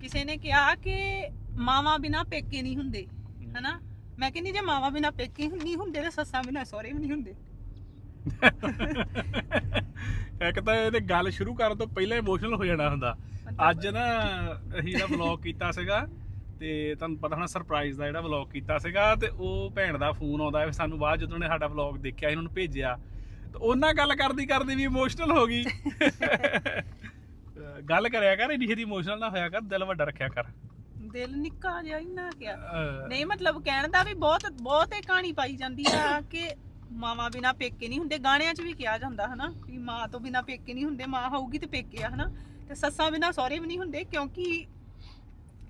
ਕਿਸੇ ਨੇ ਕਿਹਾ ਕਿ ਮਾਵਾਂ ਬਿਨਾ ਪੇਕੇ ਨਹੀਂ ਹੁੰਦੇ ਹਨਾ? ਮੈਂ ਕਹਿੰਦੀ ਜੇ ਮਾਵਾਂ ਬਿਨਾ ਪੇਕੇ ਨਹੀਂ ਹੁੰਦੇ ਤੇ ਸੱਸਾਂ ਬਿਨਾ ਸਹੁਰੇ ਵੀ ਨਹੀਂ ਹੁੰਦੇ। ਇੱਕ ਤਾਂ ਇਹਦੇ ਗੱਲ ਸ਼ੁਰੂ ਕਰਨ ਤੋਂ ਪਹਿਲਾਂ ਇਮੋਸ਼ਨਲ ਹੋ ਜਾਣਾ ਹੁੰਦਾ। ਅੱਜ ਨਾ ਅਸੀਂ ਇਹਦਾ ਵਲੌਗ ਕੀਤਾ ਸੀਗਾ ਤੇ ਤੁਹਾਨੂੰ ਪਤਾ ਹੋਣਾ ਸਰਪ੍ਰਾਈਜ਼ ਦਾ ਜਿਹੜਾ ਵਲੌਗ ਕੀਤਾ ਸੀਗਾ ਤੇ ਉਹ ਭੈਣ ਦਾ ਫੋਨ ਆਉਂਦਾ ਹੈ ਸਾਨੂੰ ਬਾਅਦ ਜਦੋਂ ਨੇ ਸਾਡਾ ਵਲੌਗ ਦੇਖਿਆ ਇਹਨਾਂ ਨੂੰ ਭੇਜਿਆ। ਤੇ ਉਹਨਾਂ ਗੱਲ ਕਰਦੀ ਕਰਦੀ ਵੀ ਇਮੋਸ਼ਨਲ ਹੋ ਗਈ। ਗੱਲ ਕਰਿਆ ਕਰ ਇੰਨੀ ਛੇਤੀ ਇਮੋਸ਼ਨਲ ਨਾ ਹੋਇਆ ਕਰ ਦਿਲ ਵੱਡਾ ਰੱਖਿਆ ਕਰ। ਦਿਲ ਨਿੱਕਾ ਜਿਹਾ ਇੰਨਾ ਕਿਆ। ਅਹ। ਨਹੀਂ ਮਤਲਬ ਕਹਿਣ ਦਾ ਵੀ ਬਹੁਤ ਬਹੁਤ ਇਹ ਕਹਾਣੀ ਪਾਈ ਜਾਂਦੀ ਆ ਕਿ ਮਾਵਾਂ ਬਿਨਾ ਪੇਕੇ ਨਹੀਂ ਹੁੰਦੇ। ਗਾਣਿਆਂ 'ਚ ਵੀ ਕਿਹਾ ਜਾਂਦਾ ਹਨਾ ਵੀ ਮਾਂ ਤੋਂ ਬਿਨਾ ਪੇਕੇ ਨਹੀਂ ਹੁੰਦੇ ਮਾਂ ਹੋਊਗੀ ਤੇ ਪੇਕੇ ਆ ਹਨਾ। ਤੇ ਸੱਸਾਂ ਬਿਨਾ ਸਹੁਰੇ ਵੀ ਨਹੀਂ ਹੁੰਦੇ ਕਿਉਂਕਿ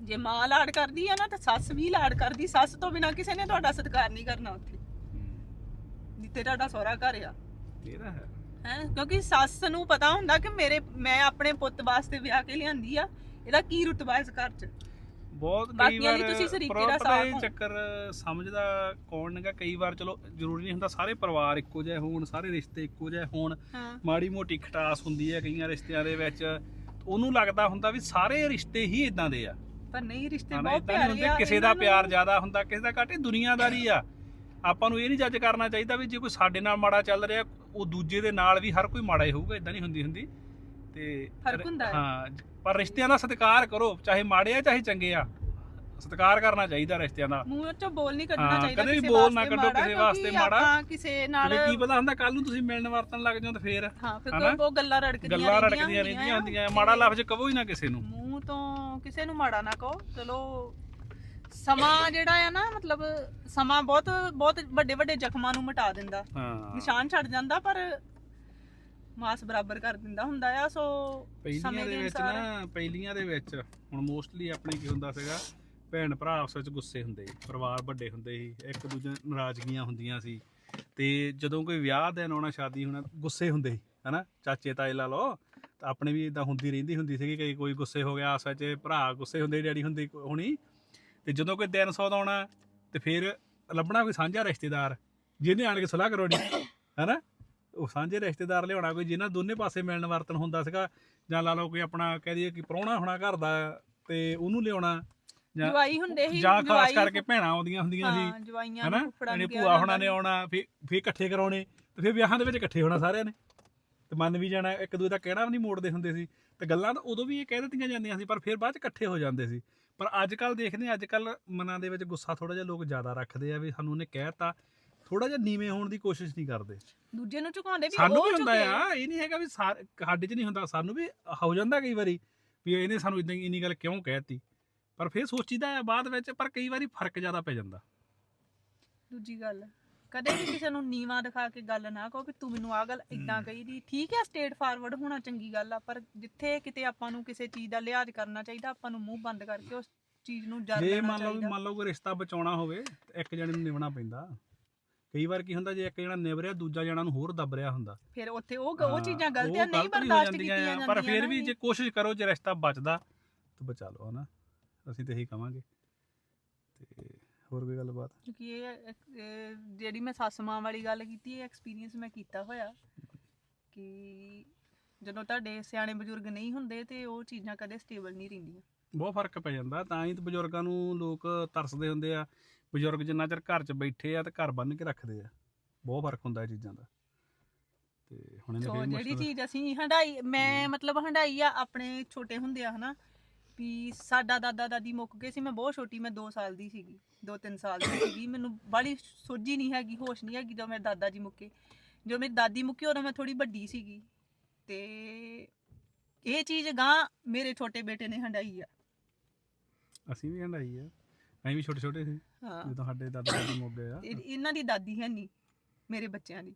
ਜੇ ਮਾਂ ਲਾਡ ਕਰਦੀ ਆ ਨਾ ਤਾਂ ਸੱਸ ਵੀ ਲਾਡ ਕਰਦੀ। ਸੱਸ ਤੋਂ ਬਿਨਾ ਕਿਸੇ ਨੇ ਤੁਹਾਡਾ ਸਤਿਕਾਰ ਨਹੀਂ ਕਰਨਾ ਉੱਥੇ। ਜਿੱਥੇ ਤੁਹਾਡਾ ਸਹੁਰਾ ਘਰ ਆ। ਇਹ ਤਾਂ ਹੈ। ਹੈ? ਕਿਉਂਕਿ ਸੱਸ ਨੂੰ ਪਤਾ ਹੁੰਦਾ ਕਿ ਮੇਰੇ ਮੈਂ ਆਪਣੇ ਪੁੱਤ ਵਾਸਤੇ ਵਿਆਹ ਕੇ ਲਿਆਂਦੀ ਆ। ਇਹਦਾ ਕੀ ਰੁਤਬਾ ਇਸ ਘਰ 'ਚ? ਬਹੁਤ ਕਈ ਬਾਕੀਆਂ ਵਾਰ ਤੁਸੀਂ ਸਰੀਕੇ ਦਾ ਇਹ ਸਾਥ ਹੋ। ਚੱਕਰ ਸਮਝਦਾ ਕੌਣ ਨੇਗਾ? ਕਈ ਵਾਰ ਚਲੋ ਜ਼ਰੂਰੀ ਨਹੀਂ ਹੁੰਦਾ ਸਾਰੇ ਪਰਿਵਾਰ ਇੱਕੋ ਜਿਹੇ ਹੋਣ ਸਾਰੇ ਰਿਸ਼ਤੇ ਇੱਕੋ ਜਿਹੇ ਹੋਣ। ਹਾਂ। ਮਾੜੀ ਮੋਟੀ ਖਟਾਸ ਹੁੰਦੀ ਹੈ ਕਈਆਂ ਰਿਸ਼ਤਿਆਂ ਦੇ ਵਿੱਚ। ਉਹਨੂੰ ਲੱਗਦਾ ਹੁੰਦਾ ਵੀ ਸਾਰੇ ਰਿਸ਼ਤੇ ਹੀ ਇਦਾਂ ਦੇ ਆ। ਪਰ ਨਹੀਂ ਰਿਸ਼ਤੇ ਹਨਾ ਬਹੁਤ ਇਦਾਂ ਨਹੀਂ ਪਿਆਰੇ ਹੁੰਦੇ ਆ ਕਿਸੇ ਦਾ ਇਹਨਾਂ ਨੂੰ- ਪਿਆਰ ਜ਼ਿਆਦਾ ਹੁੰਦਾ ਕਿਸੇ ਦਾ ਘੱਟ ਇਹ ਦੁਨੀਆਦਾਰੀ ਆ। ਆਪਾਂ ਨੂੰ ਇਹ ਨਹੀਂ ਜੱਜ ਕਰਨਾ ਚਾਹੀਦਾ ਵੀ ਜੇ ਕੋਈ ਸਾਡੇ ਨਾਲ ਮਾੜਾ ਚੱਲ ਰਿਹਾ ਉਹ ਦੂਜੇ ਦੇ ਨਾਲ ਵੀ ਹਰ ਕੋਈ ਮਾੜਾ ਹੀ ਹੋਊਗਾ ਇਦਾਂ ਨਹੀਂ ਹੁੰਦੀ ਹੁੰਦੀ ਤੇ ਫ਼ਰਕ ਹੁੰਦਾ ਹੈ। ਹਾਂ ਪਰ ਰਿਸ਼ਤਿਆਂ ਦਾ ਸਤਿਕਾਰ ਕਰੋ ਚਾਹੇ ਮਾੜੇ ਆ ਚਾਹੇ ਚੰਗੇ ਆ ਸਤਿਕਾਰ ਕਰਨਾ ਚਾਹੀਦਾ ਰਿਸ਼ਤਿਆਂ ਦਾ ਮੂੰਹ ਚੋਂ ਬੋਲ ਨਹੀਂ ਕੱਢਣਾ ਹਾਂ, ਚਾਹੀਦਾ ਕਦੇ ਵੀ ਬੋਲ ਨਾ ਕੱਢੋ ਕਿਸੇ ਵਾਸਤੇ ਮਾੜਾ। ਆਪਾਂ ਕਿਸੇ ਨਾਲ ਕੀ ਪਤਾ ਹੁੰਦਾ ਕੱਲ ਨੂੰ ਤੁਸੀਂ ਮਿਲਣ ਵਰਤਣ ਲੱਗ ਜਾਓ ਤਾਂ ਫੇਰ ਹਾਂ ਫਿਰ ਉਹ ਗੱਲਾਂ ਰੜਕਦੀਆਂ ਗੱਲਾਂ ਰੜਕਦੀਆਂ ਰਹਿੰਦੀਆਂ। ਹੁੰਦੀਆਂ ਮਾੜਾ ਲਫ਼ਜ਼ ਕਹੋ ਹੀ ਨਾ ਕਿਸੇ ਨੂੰ ਮੂੰਹ ਤੋਂ ਕਿਸੇ ਨੂੰ ਮਾੜਾ ਨਾ ਕਹੋ ਚਲੋ ਸਮਾਂ ਜਿਹੜਾ ਆ ਨਾ ਮਤਲਬ ਸਮਾਂ ਬਹੁਤ ਬਹੁਤ ਵੱਡੇ ਵੱਡੇ ਜ਼ਖਮਾਂ ਨੂੰ ਮਿਟਾ ਦਿੰਦਾ। ਹਾਂ। ਨਿਸ਼ਾਨ ਛੱਡ ਜਾਂਦਾ ਪਰ ਮਾਸ ਬਰਾਬਰ ਕਰ ਦਿੰਦਾ ਹੁੰਦਾ ਆ ਸੋ ਪਹਿਲੀਆਂ ਸਮੇਂ ਦੇ ਦੇ ਵਿੱਚ ਅਨੁਸਾਰ ਨਾ ਪਹਿਲੀਆਂ ਦੇ ਵਿੱਚ ਹੁਣ ਮੋਸਟਲੀ ਆਪਣੇ ਕੀ ਹੁੰਦਾ ਸੀਗਾ ਭੈਣ ਭਰਾ ਆਪਸ ਵਿੱਚ ਗੁੱਸੇ ਹੁੰਦੇ ਸੀ ਪਰਿਵਾਰ ਵੱਡੇ ਹੁੰਦੇ ਸੀ ਇੱਕ ਦੂਜੇ ਨਾਲ ਨਾਰਾਜ਼ਗੀਆਂ ਹੁੰਦੀਆਂ ਸੀ ਤੇ ਜਦੋਂ ਕੋਈ ਵਿਆਹ ਦਿਨ ਆਉਣਾ ਸ਼ਾਦੀ ਹੋਣਾ ਗੁੱਸੇ ਹੁੰਦੇ ਸੀ ਹਨਾ? ਚਾਚੇ ਤਾਏ ਲਾ ਲਓ ਤਾਂ ਆਪਣੇ ਵੀ ਇਦਾਂ ਹੁੰਦੀ ਰਹਿੰਦੀ ਹੁੰਦੀ ਸੀਗੀ ਕਿ ਕੋਈ ਗੁੱਸੇ ਹੋ ਗਿਆ ਆਪਸ ਵਿੱਚ ਭਰਾ ਗੁੱਸੇ ਹੁੰਦੇ ਡੈਡੀ ਹੁੰਦੇ ਹੋਣੀ ਤੇ ਜਦੋਂ ਕੋਈ ਦਿਨ ਸੌਦਾ ਆਉਣਾ ਤੇ ਫਿਰ ਲੱਭਣਾ ਕੋਈ ਸਾਂਝਾ ਰਿਸ਼ਤੇਦਾਰ ਜਿਹਨੇ ਆਣ ਕੇ ਸਲਾਹ ਕਰਵਾਉਣੀ ਹਨਾ? ਉਹ ਸਾਂਝੇ ਰਿਸ਼ਤੇਦਾਰ ਲਿਆਉਣਾ ਕੋਈ ਜਿਹਨਾਂ ਦੋਨੇ ਪਾਸੇ ਮਿਲਣ ਵਰਤਨ ਹੁੰਦਾ ਸੀਗਾ ਜਾਂ ਲਾ ਲਓ ਕੋਈ ਆਪਣਾ ਕਹਿ ਦਈਏ ਕਿ ਪ੍ਰਾਹੁਣਾ ਹੋਣਾ ਘਰ ਦਾ ਤੇ ਉਹਨੂੰ ਲਿਆਉਣਾ ਜਾਂ ਜਵਾਈ ਹੁੰਦੇ ਸੀ ਜਾਂ ਖਾਸ ਕਰਕੇ ਭੈਣਾਂ ਆਉਂਦੀਆਂ ਹੁੰਦੀਆਂ ਸੀ ਹਾਂ ਜਵਾਈਆਂ ਹਨਾ? ਇਹਨੇ ਭੂਆ ਹੋਣਾ ਨੇ ਆਉਣਾ ਫਿਰ ਫਿਰ ਇਕੱਠੇ ਕਰਾਉਣੇ ਤੇ ਫਿਰ ਵਿਆਹਾਂ ਦੇ ਵਿੱਚ ਇਕੱਠੇ ਹੋਣਾ ਸਾਰਿਆਂ ਨੇ। ਤੇ ਮੰਨ ਵੀ ਜਾਣਾ ਇੱਕ ਦੂਜੇ ਦਾ ਕਹਿਣਾ ਵੀ ਨਹੀਂ ਮੋੜਦੇ ਹੁੰਦੇ ਸੀ। ਤੇ ਗੱਲਾਂ ਤਾਂ ਉਦੋਂ ਵੀ ਇਹ ਕਹਿ ਦਿੱਤੀਆਂ ਜਾਂਦੀਆਂ ਸੀ ਪਰ ਫਿਰ ਬਾਅਦ ਚ ਇਕੱਠੇ ਹੋ ਜਾਂਦੇ ਸੀ। ਪਰ ਅੱਜ ਕੱਲ ਦੇਖਦੇ ਅੱਜ ਕੱਲ ਮਨਾਂ ਦੇ ਵਿੱਚ ਗੁੱਸਾ ਥੋੜਾ ਜਿਹਾ ਲੋਕ ਜ਼ਿਆਦਾ ਰੱਖਦੇ ਆ ਵੀ ਸਾਨੂੰ ਉਹਨੇ ਕਹਿਤਾ ਥੋੜਾ ਜਿਹਾ ਨੀਵੇਂ ਹੋਣ ਦੀ ਕੋਸ਼ਿਸ਼ ਨਹੀਂ ਕਰਦੇ। ਦੂਜੇ ਨੂੰ ਝੁਕਾਉਂਦੇ ਵੀ ਸਾਨੂੰ ਵੀ ਹੁੰਦਾ। ਆ ਇਹ ਨਹੀਂ ਹੈਗਾ ਵੀ ਸਾਡੇ 'ਚ ਨਹੀਂ ਹੁੰਦਾ ਸਾਨੂੰ ਵੀ ਹੋ ਜਾਂਦਾ ਕਈ ਵਾਰੀ ਵੀ ਇਹਨੇ ਸਾਨੂੰ ਇਦਾਂ ਇੰਨੀ ਗੱਲ ਕਿਉਂ ਕਹਿਤੀ? ਪਰ ਫਿਰ ਸੋਚੀਦਾ ਆ ਬਾਅਦ ਵਿੱਚ ਪਰ ਕਈ ਵਾਰੀ ਫ਼ਰਕ ਜ਼ਿਆਦਾ ਪੈ ਜਾਂਦਾ। ਦੂਜੀ ਗੱਲ ਕਦੇ ਵੀ ਕਿਸੇ ਨੂੰ ਨੀਵਾ ਦਿਖਾ ਕੇ ਗੱਲ ਨਾ ਕਹੋ ਕਿ ਤੂੰ ਮੈਨੂੰ ਆ ਗੱਲ ਇਦਾਂ ਕਹੀ ਦੀ। ਠੀਕ ਹੈ ਸਟੇਟ ਫਾਰਵਰਡ ਹੋਣਾ ਚੰਗੀ ਗੱਲ ਆ ਪਰ ਜਿੱਥੇ ਕਿਤੇ ਆਪਾਂ ਨੂੰ ਕਿਸੇ ਚੀਜ਼ ਦਾ ਲਿਹਾਜ਼ ਕਰਨਾ ਚਾਹੀਦਾ ਆਪਾਂ ਨੂੰ ਮੂੰਹ ਬੰਦ ਕਰਕੇ ਉਸ ਚੀਜ਼ ਨੂੰ ਜਰ ਜੇ ਲੈਣਾ ਮੰਨ ਲਓ ਚਾਹੀਦਾ। ਮੰਨ ਲਓ ਕੋਈ ਰਿਸ਼ਤਾ ਬਚਾਉਣਾ ਹੋਵੇ ਤੇ ਇੱਕ ਜਣੇ ਨੂੰ ਨਿਭਣਾ ਪੈਂਦਾ। ਕਈ ਵਾਰ ਕੀ ਹੁੰਦਾ ਜੇ ਇੱਕ ਜਣਾ ਨਿਭ ਰਿਹਾ ਦੂਜਾ ਜਣਾ ਨੂੰ ਹੋਰ ਦੱਬ ਰਿਹਾ ਹੁੰਦਾ। ਫਿਰ ਉੱਥੇ ਉਹ ਉਹ ਹਾਂ, ਚੀਜ਼ਾਂ ਨਹੀਂ ਗਲਤ ਵੀ ਹੋ ਬਰਦਾਸ਼ਤ ਜਾਂਦੀਆਂ ਕੀਤੀਆਂ ਆ, ਜਾਂਦੀਆਂ ਪਰ ਫਿਰ ਨਾ ਵੀ ਜੇ ਕੋਸ਼ਿਸ਼ ਕਰੋ ਜੇ ਰਿਸ਼ਤਾ ਬਚਦਾ ਤਾਂ ਬਚਾ ਲਓ ਹਨਾ। ਅਸੀਂ ਤਾਂ ਇਹੀ ਕਵਾਂਗੇ। ਤੇ ਹੋਰ ਕੋਈ ਗੱਲਬਾਤ? ਕਿਉਂਕਿ ਇਹ ਜਿਹੜੀ ਮੈਂ ਸੱਸ ਮਾਂ ਵਾਲੀ ਗੱਲ ਕੀਤੀ ਇਹ ਐਕਸਪੀਰੀਅੰਸ ਮੈਂ ਕੀਤਾ ਹੋਇਆ ਕਿ ਜਦੋਂ ਤੁਹਾਡੇ ਸਿਆਣੇ ਬਜ਼ੁਰਗ ਨਹੀਂ ਹੁੰਦੇ ਤੇ ਉਹ ਚੀਜ਼ਾਂ ਕਦੇ ਸਟੇਬਲ ਨਹੀਂ ਰਹਿੰਦੀਆਂ। ਬਹੁਤ ਫ਼ਰਕ ਪੈ ਜਾਂਦਾ। ਤਾਂ ਹੀ ਤਾਂ ਬਜ਼ੁਰਗਾਂ ਨੂੰ ਲੋਕ ਤਰਸਦੇ ਹੁੰਦੇ ਆ। ਬਜ਼ੁਰਗ ਜਿੰਨਾ ਚਿਰ ਘਰ 'ਚ ਬੈਠੇ ਆ ਤੇ ਘਰ ਬੰਨ ਕੇ ਰੱਖਦੇ ਆ। ਬਹੁਤ ਫ਼ਰਕ ਹੁੰਦਾ ਇਹ ਚੀਜ਼ਾਂ ਦਾ। ਤੇ ਹੁਣ ਇਹਨੇ ਸੋ ਜਿਹੜੀ ਚੀਜ਼ ਅਸੀਂ ਹੰਡਾਈ ਮੈਂ ਮਤਲਬ ਹੰਡਾਈ ਆ ਆਪਣੇ ਛੋਟੇ ਹੁੰਦੇ ਆ ਹਨਾ? ਵੀ ਸਾਡਾ ਦਾਦਾ ਦਾਦੀ ਮੁੱਕ ਗਏ ਸੀ ਮੈਂ ਬਹੁਤ ਛੋਟੀ ਮੈਂ 2 ਸਾਲ ਦੀ ਸੀਗੀ 2-3 ਸਾਲ ਦੀ ਸੀਗੀ। ਮੈਨੂੰ ਬਾਲੀ ਸੋਝੀ ਨਹੀਂ ਹੈਗੀ ਹੋਸ਼ ਨਹੀਂ ਹੈਗੀ ਜਦੋਂ ਮੇਰੇ ਦਾਦਾ ਜੀ ਮੁੱਕੇ। ਜਦੋਂ ਮੇਰੀ ਦਾਦੀ ਮੁੱਕੀ ਉਦੋਂ ਮੈਂ ਥੋੜੀ ਵੱਡੀ ਸੀਗੀ। ਤੇ ਇਹ ਚੀਜ਼ ਗਾਂ ਮੇਰੇ ਛੋਟੇ ਬੇਟੇ ਨੇ ਹੰਡਾਈ ਆ। ਅਸੀਂ ਵੀ ਹੰਡਾਈ ਆ। ਅਸੀਂ ਵੀ ਛੋਟੇ ਛੋਟੇ ਸੀ ਹਾਂ। ਜਦੋਂ ਸਾਡੇ ਦਾਦਾ ਦਾਦੀ ਮੁੱਕ ਗਏ ਆ। ਇਹ- ਇਹਨਾਂ ਦੀ ਦਾਦੀ ਹੈ ਨਹੀਂ ਮੇਰੇ ਬੱਚਿਆਂ ਦੀ।